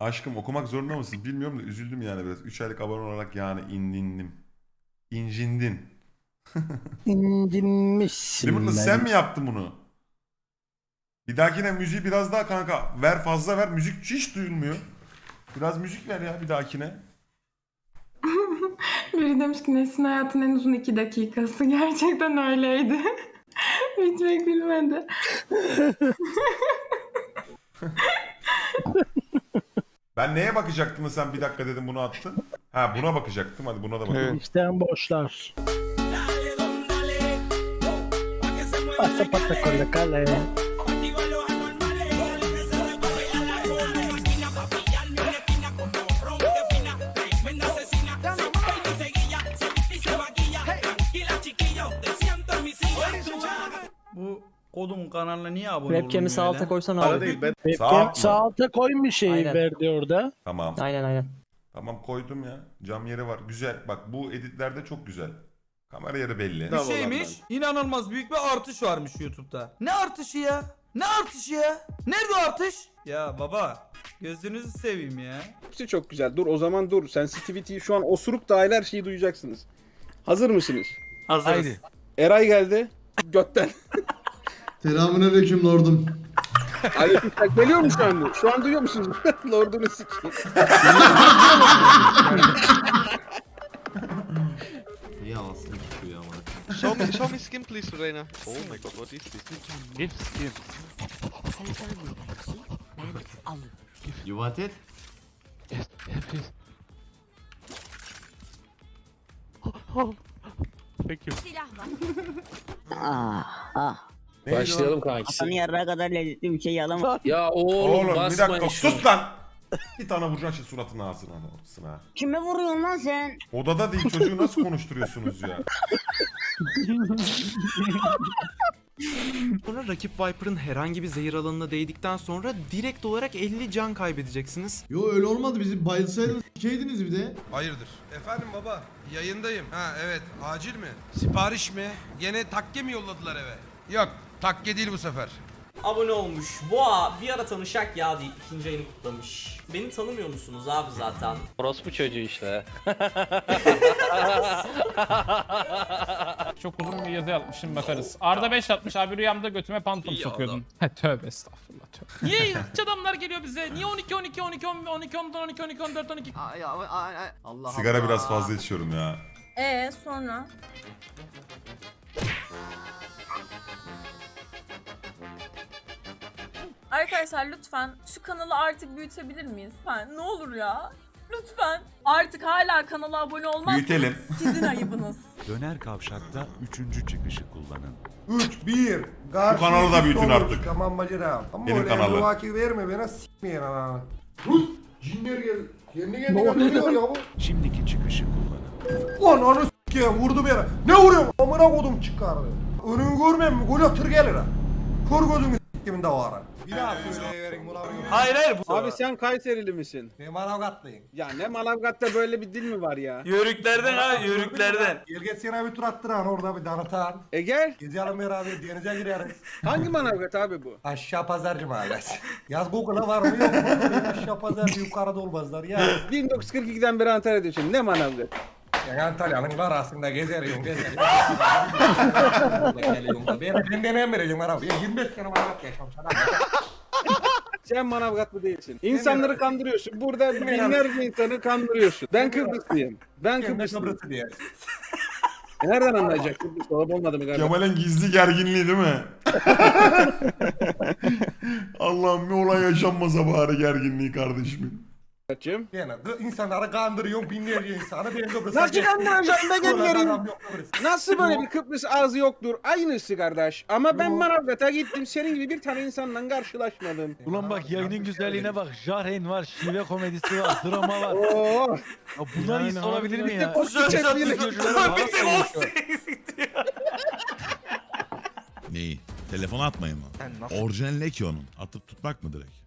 Aşkım okumak zorunda mısın? Bilmiyorum da üzüldüm yani biraz. 3 aylık abone olarak yani indindim. İncindin. İncinmişsin Limonlu ben. sen mi yaptın bunu? Bir dahakine müziği biraz daha kanka ver fazla ver. Müzik hiç duyulmuyor. Biraz müzik ver ya bir dahakine. Biri demiş ki Nesin hayatın en uzun iki dakikası. Gerçekten öyleydi. Bitmek bilmedi. Ben neye bakacaktım da sen bir dakika dedim bunu attın? Ha buna bakacaktım hadi buna da bakalım. İsteyen boşlar. Pasa pata con la cala. Kodumun kanalına niye abone Webcam'i sağ alta koysan Para abi. değil ben Sağ Sağ, alt mı? sağ alta koyun bir şeyi Aynen. verdi orada. Tamam. Aynen aynen. Tamam koydum ya. Cam yeri var. Güzel. Bak bu editlerde çok güzel. Kamera yeri belli. Bir şeymiş. İnanılmaz büyük bir artış varmış YouTube'da. Ne artışı ya? Ne artışı ya? Nerede artış? Ya baba gözünüzü seveyim ya. hepsi çok güzel. Dur o zaman dur. Sensitivity'yi şu an osurup dahil her şeyi duyacaksınız. Hazır mısınız? Hazırız. Eray geldi. Götten. Selamünaleyküm lordum. Hayır, geliyor mu şu an? Şu an duyuyor musunuz? Lordunu sikeyim. İyi aslında çıkıyor ama. Show me, show me skin, please, Reina. Oh my god, what is this? You want it? Ah ah. Neydi Başlayalım kankisi. Kafanı yarrağa kadar lezzetli bir şey yalamam. Ya oğlum, Oğlum bir dakika şunu. sus lan. bir tane vuracaksın şimdi suratına ağzına ortasına. Kime vuruyorsun lan sen? Odada değil çocuğu nasıl konuşturuyorsunuz ya? Sonra rakip Viper'ın herhangi bir zehir alanına değdikten sonra direkt olarak 50 can kaybedeceksiniz. Yo öyle olmadı bizim bayılsaydınız şeydiniz bir de. Hayırdır? Efendim baba, yayındayım. Ha evet, acil mi? Sipariş mi? Gene takke mi yolladılar eve? Yok, takke değil bu sefer. Abone olmuş. Boğa bir ara tanışak ya deyip ikinci ayını kutlamış. Beni tanımıyor musunuz abi zaten? Orospu çocuğu işte. Çok uzun bir yazı yapmışım bakarız. Arda 5 atmış abi rüyamda götüme pantom sokuyordun. He tövbe estağfurullah tövbe. Niye hiç adamlar geliyor bize? Niye 12 12 12 12 12 12 12 12 14 12 Allah Sigara biraz fazla içiyorum ya. Ee sonra? Arkadaşlar lütfen şu kanalı artık büyütebilir miyiz? Lütfen ne olur ya. Lütfen. Artık hala kanala abone olmazsanız Büyütelim. sizin ayıbınız. Döner kavşakta 3. çıkışı kullanın. 3, 1, Bu kanalı da büyütün artık. Tamam bacıram. Ama Benim öyle kanalı. emrivaki verme bana s**meyin ananı. Rus! Cinler gel. Kendi kendine geliyor ya bu. Çıkışı kullanın. Ananı s**eyim vurdu beni. Ne vuruyorum? Amına kodum çıkardı. Önümü görmem mi? Gol tır gelir ha. Kör gözümü s**kimin de var ha. Bir daha söyleyiverin bunu. Hayır hayır bu. Abi sen Kayserili misin? Ne manavgatlıyım. Ya ne Manavgat'ta böyle bir dil mi var ya? Yörüklerden ha yörüklerden. Gel geç sana bir tur attıran orada bir tanıtan. E gel. Gezelim beraber denize gireriz. Hangi Manavgat abi bu? Aşağı pazarcı mahallesi. Yaz Google'a var mı yok mu? Aşağı pazarcı yukarıda olmazlar ya. 1942'den beri Antalya'da yaşıyorum. Ne Manavgat? Yani Antalya'nın arasında gezeriyorum gezeriyorum. Geliyorum da ben benden ne vereceğim abi? Ya 25 sene manavgat yaşam sana. Sen Manavgatlı değilsin. İnsanları kandırıyorsun. Burada binlerce insanı kandırıyorsun. Ben Kıbrıslıyım. Ben Kıbrıslıyım. Kıbrıs'ı diye. E Nereden anlayacak Kıbrıs olup olmadı mı galiba? Kemal'in gizli gerginliği değil mi? Allah'ım bir olay yaşanmasa bari gerginliği kardeşimin. Kaçım? Yani insanları kandırıyorum binlerce insanı ben Kıbrıs'a Nasıl kandıracağım be gelirim? adam yok Kıbrıs'ta. Nasıl böyle bir Kıbrıs ağzı yoktur? Aynısı kardeş. Ama ben Manavgat'a gittim. Senin gibi bir tane insanla karşılaşmadım. Ulan bak yayının güzelliğine bak. Jaren var, şive komedisi var, drama var. Oo. Bunlar iyisi olabilir mi ya? Neyi? Telefon atmayın mı? Orijinal ne ki onun? Atıp tutmak mı direkt?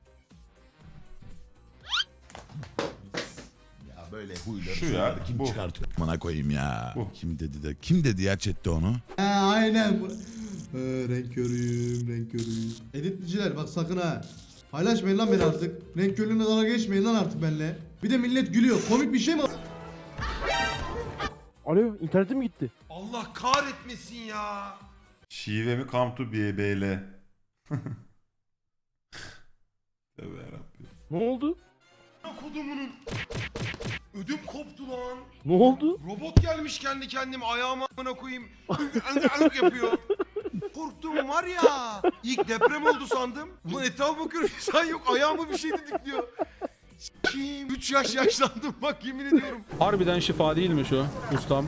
Böyle huyları Şu ya, kim bu. çıkartıyor? Bana koyayım ya. Bu. Kim dedi de kim dedi ya chatte onu? He aynen. renk körüyüm, renk körüyüm. Editliciler bak sakın ha. Paylaşmayın lan beni artık. Renk körlüğüne dalga geçmeyin lan artık benimle. Bir de millet gülüyor. Komik bir şey mi? Alo internetim gitti. Allah kahretmesin ya. Şive mi come to BBL? Tövbe yarabbim. Ne oldu? Kodumunun. Ödüm koptu lan. Ne oldu? Robot gelmiş kendi kendime ayağıma amına koyayım. Ank yapıyor. Korktum var ya. İlk deprem oldu sandım. Bu etrafa bakıyorum insan yok. Ayağıma bir şey dedik diyor. Kim? 3 yaş yaşlandım bak yemin ediyorum. Harbiden şifa değil mi şu ustam?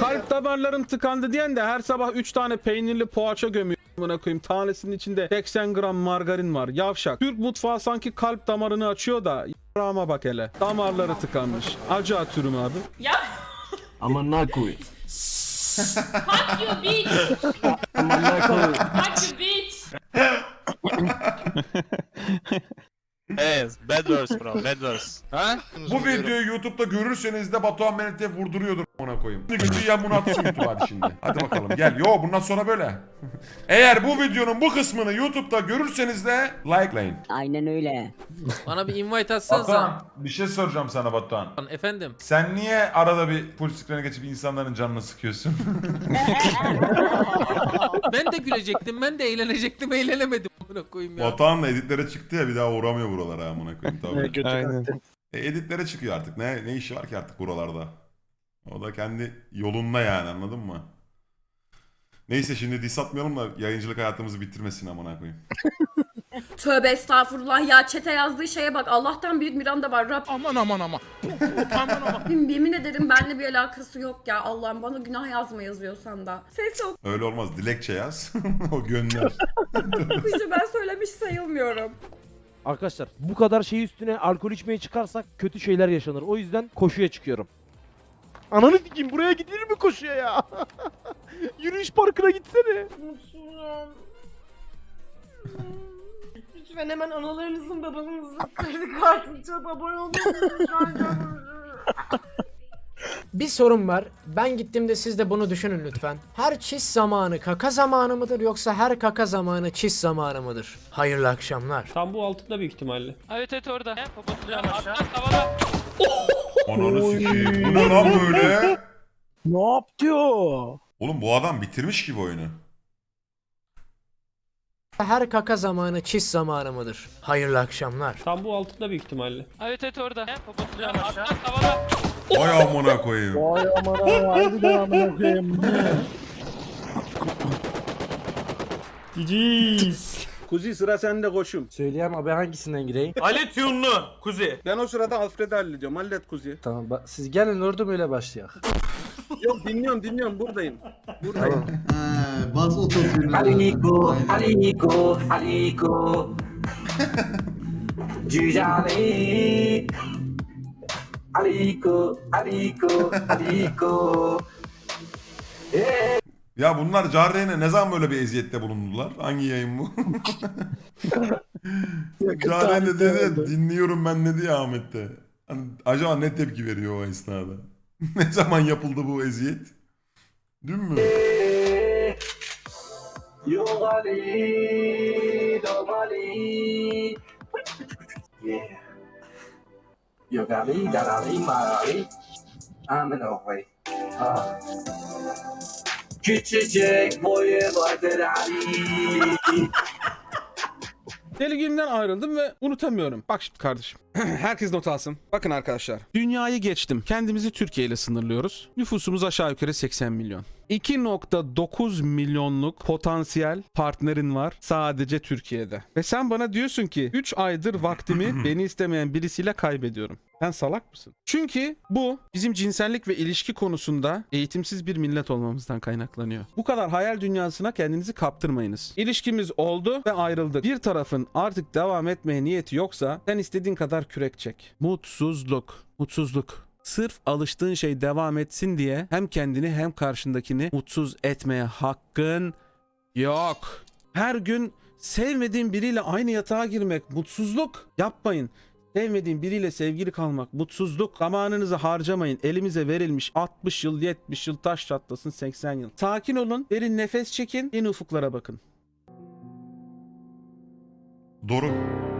Kalp damarlarım tıkandı diyen de her sabah 3 tane peynirli poğaça gömüyor. Buna koyayım. Tanesinin içinde 80 gram margarin var. Yavşak. Türk mutfağı sanki kalp damarını açıyor da Rama bak hele. Damarları tıkanmış. Acı atıyorum abi. Ya Amına koy. fuck you bitch. Amına koy. Fuck you bitch. Bad verse bro, bad verse. Ha? Bu videoyu YouTube'da görürseniz de Batuhan beni hep vurduruyordur ona koyayım. Bir gün yan bunu atsın YouTube hadi şimdi. Hadi bakalım gel. Yo bundan sonra böyle. Eğer bu videonun bu kısmını YouTube'da görürseniz de likelayın. Aynen öyle. Bana bir invite Batuhan bir şey soracağım sana Batuhan. Efendim. Sen niye arada bir full screen'e geçip insanların canını sıkıyorsun? Ben de gülecektim. Ben de eğlenecektim. Eğlenemedim. Amına koyayım Batuhan da editlere çıktı ya bir daha uğramıyor buralara amına koyayım tabii. Aynen. E, editlere çıkıyor artık. Ne ne işi var ki artık buralarda? O da kendi yolunda yani anladın mı? Neyse şimdi diss atmayalım da yayıncılık hayatımızı bitirmesin amına koyayım. Tövbe estağfurullah ya çete yazdığı şeye bak Allah'tan bir Miranda var Rabbim Aman aman aman. aman aman. yemin ederim benimle bir alakası yok ya Allah'ım bana günah yazma yazıyorsan da. Ses Öyle olmaz. Dilekçe yaz. o gönder. okuyucu ben söylemiş sayılmıyorum. Arkadaşlar bu kadar şey üstüne alkol içmeye çıkarsak kötü şeyler yaşanır. O yüzden koşuya çıkıyorum. Ananı dikeyim buraya gidilir mi koşuya ya? Yürüyüş parkına gitsene. Mutsuzum. Lütfen hemen analarınızın babanızın kredi kartını çabuk abone olun. Bir sorun var. Ben gittiğimde siz de bunu düşünün lütfen. Her çiş zamanı kaka zamanı mıdır yoksa her kaka zamanı çiş zamanı mıdır? Hayırlı akşamlar. Tam bu altında büyük ihtimalle. Evet evet orada. Ananı sikeyim. Bu ne lan böyle? Ne yaptı o? Oğlum bu adam bitirmiş gibi oyunu. Her kaka zamanı çiş zamanı mıdır? Hayırlı akşamlar. Tam bu altında büyük ihtimalle. Evet evet orada. Kapatacağım aşağı. Havada. Vay amına koyayım. Vay amına hadi de amına koyayım. Kuzi sıra sende koşum. Söyleyeyim abi hangisinden gireyim? Ali Tunlu Kuzi. Ben o sırada Alfred'i hallediyorum. Hallet Kuzi. Tamam bak siz gelin orada böyle başlayalım. Yok dinliyorum dinliyorum buradayım. Buradayım. Bas otosuyla. Aliko, Aliko, Aliko. Cücale. Aliko, Aliko, Aliko. Ya bunlar Carre'ne ne zaman böyle bir eziyette bulundular? Hangi yayın bu? Carre de dedi dinliyorum ben dedi ya Ahmet'te. Hani acaba ne tepki veriyor o esnada? ne zaman yapıldı bu eziyet? Dün mü? Ah. Küçücük boyu vardır Ali. Deli günümden ayrıldım ve unutamıyorum. Bak şimdi kardeşim. Herkes not alsın. Bakın arkadaşlar. Dünyayı geçtim. Kendimizi Türkiye ile sınırlıyoruz. Nüfusumuz aşağı yukarı 80 milyon. 2.9 milyonluk potansiyel partnerin var sadece Türkiye'de. Ve sen bana diyorsun ki 3 aydır vaktimi beni istemeyen birisiyle kaybediyorum. Sen salak mısın? Çünkü bu bizim cinsellik ve ilişki konusunda eğitimsiz bir millet olmamızdan kaynaklanıyor. Bu kadar hayal dünyasına kendinizi kaptırmayınız. İlişkimiz oldu ve ayrıldık. Bir tarafın artık devam etmeye niyeti yoksa sen istediğin kadar kürek çek. Mutsuzluk. Mutsuzluk. Sırf alıştığın şey devam etsin diye hem kendini hem karşındakini mutsuz etmeye hakkın yok. Her gün sevmediğin biriyle aynı yatağa girmek mutsuzluk. Yapmayın. Sevmediğin biriyle sevgili kalmak mutsuzluk. Zamanınızı harcamayın. Elimize verilmiş 60 yıl 70 yıl taş çatlasın 80 yıl. Sakin olun. Derin nefes çekin. Yeni ufuklara bakın. Doruk